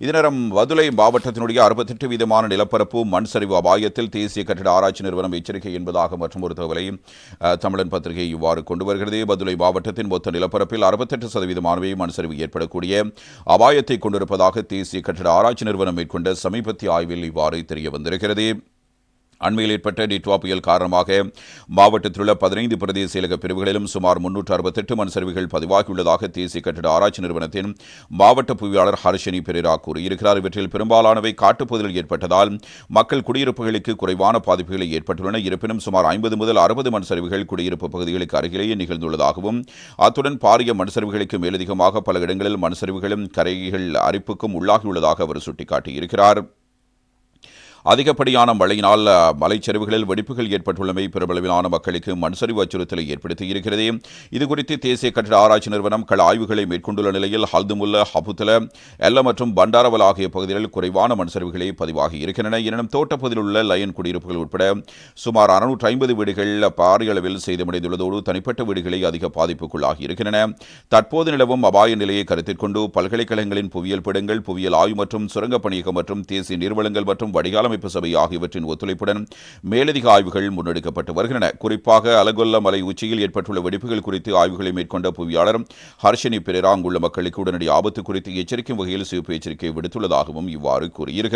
இதனிடம் வதுளை மாவட்டத்தினுடைய அறுபத்தெட்டு வீதமான நிலப்பரப்பு மண் சரிவு அபாயத்தில் தேசிய கட்டிட ஆராய்ச்சி நிறுவனம் எச்சரிக்கை என்பதாக மற்றும் ஒரு தகவலை அஹ், தமிழன் பத்திரிகை இவ்வாறு கொண்டு வருகிறது. வதுளை மாவட்டத்தின் மொத்த நிலப்பரப்பில் அறுபத்தெட்டு சதவீதமானவை மண் சரிவு ஏற்படக்கூடிய அபாயத்தை கொண்டிருப்பதாக தேசிய கட்டிட ஆராய்ச்சி நிறுவனம் மேற்கொண்ட சமீபத்திய ஆய்வில் இவ்வாறு தெரிய வந்திருக்கிறது அண்மையில் ஏற்பட்ட டிட்வா புயல் காரணமாக மாவட்டத்தில் உள்ள பதினைந்து பிரதேச செயலக பிரிவுகளிலும் சுமார் முன்னூற்று அறுபத்தெட்டு மண் சரிவுகள் பதிவாகியுள்ளதாக தேசிய கட்டிட ஆராய்ச்சி நிறுவனத்தின் மாவட்ட புவியாளர் ஹர்ஷினி பெரிரா கூறியிருக்கிறார். இவற்றில் பெரும்பாலானவை காட்டுப்பகுதியில் ஏற்பட்டதால் மக்கள் குடியிருப்புகளுக்கு குறைவான பாதிப்புகளை ஏற்பட்டுள்ளன. இருப்பினும் சுமார் ஐம்பது முதல் அறுபது மண் சரிவுகள் குடியிருப்பு பகுதிகளுக்கு அருகிலேயே நிகழ்ந்துள்ளதாகவும் அத்துடன் பாரிய மண் சரிவுகளுக்கு மேலதிகமாக பல இடங்களில் மண் சரிவுகளும் கரைகள் அரிப்புக்கும் உள்ளாகியுள்ளதாக அவர் சுட்டிக்காட்டியிருக்கிறார். அதிகப்படியான மழையினால் மலைச்சரிவுகளில் வெடிப்புகள் ஏற்பட்டுள்ளமை பெருமளவிலான மக்களுக்கு மண்சரிவு அச்சுறுத்தலை ஏற்படுத்தியிருக்கிறது இதுகுறித்து தேசிய கட்டிட ஆராய்ச்சி நிறுவனம் கள ஆய்வுகளை மேற்கொண்டுள்ள நிலையில் ஹல்துமுல்ல ஹபுத்தல எல்ல மற்றும் பண்டாரவல் ஆகிய பகுதிகளில் குறைவான மண்சரிவுகளே பதிவாகி இருக்கின்றன. எனினும் தோட்டப்பகுதியில் உள்ள லயன் குடியிருப்புகள் உட்பட சுமார் அறுநூற்று ஐம்பது வீடுகள் பாரிய அளவில் சேதமடைந்துள்ளதோடு தனிப்பட்ட வீடுகளை அதிக பாதிப்புக்குள்ளாகி இருக்கின்றன. தற்போது நிலவும் அபாய நிலையை கருத்தில் கொண்டு பல்கலைக்கழகங்களின் புவியியல் பிடங்கள் புவியியல் ஆய்வு மற்றும் சுரங்கப் பணியகம் மற்றும் தேசிய நீர்வளங்கள் மற்றும் வடிகாலமைப்பு சபை ஆகியவற்றின் ஒத்துழைப்புடன் மேலதிக ஆய்வுகள் முன்னெடுக்கப்பட்டு வருகின்றன. குறிப்பாக அலகொல்ல மலை உச்சியில் ஏற்பட்டுள்ள வெடிப்புகள் குறித்து ஆய்வுகளை மேற்கொண்ட புவியாளர் ஹர்ஷினி பெரேரா அங்குள்ள மக்களுக்கு உடனடி ஆபத்து குறித்து எச்சரிக்கும் வகையில் சிவப்பு எச்சரிக்கை விடுத்துள்ளதாகவும் இவ்வாறு கூறியிருக்கிறார்.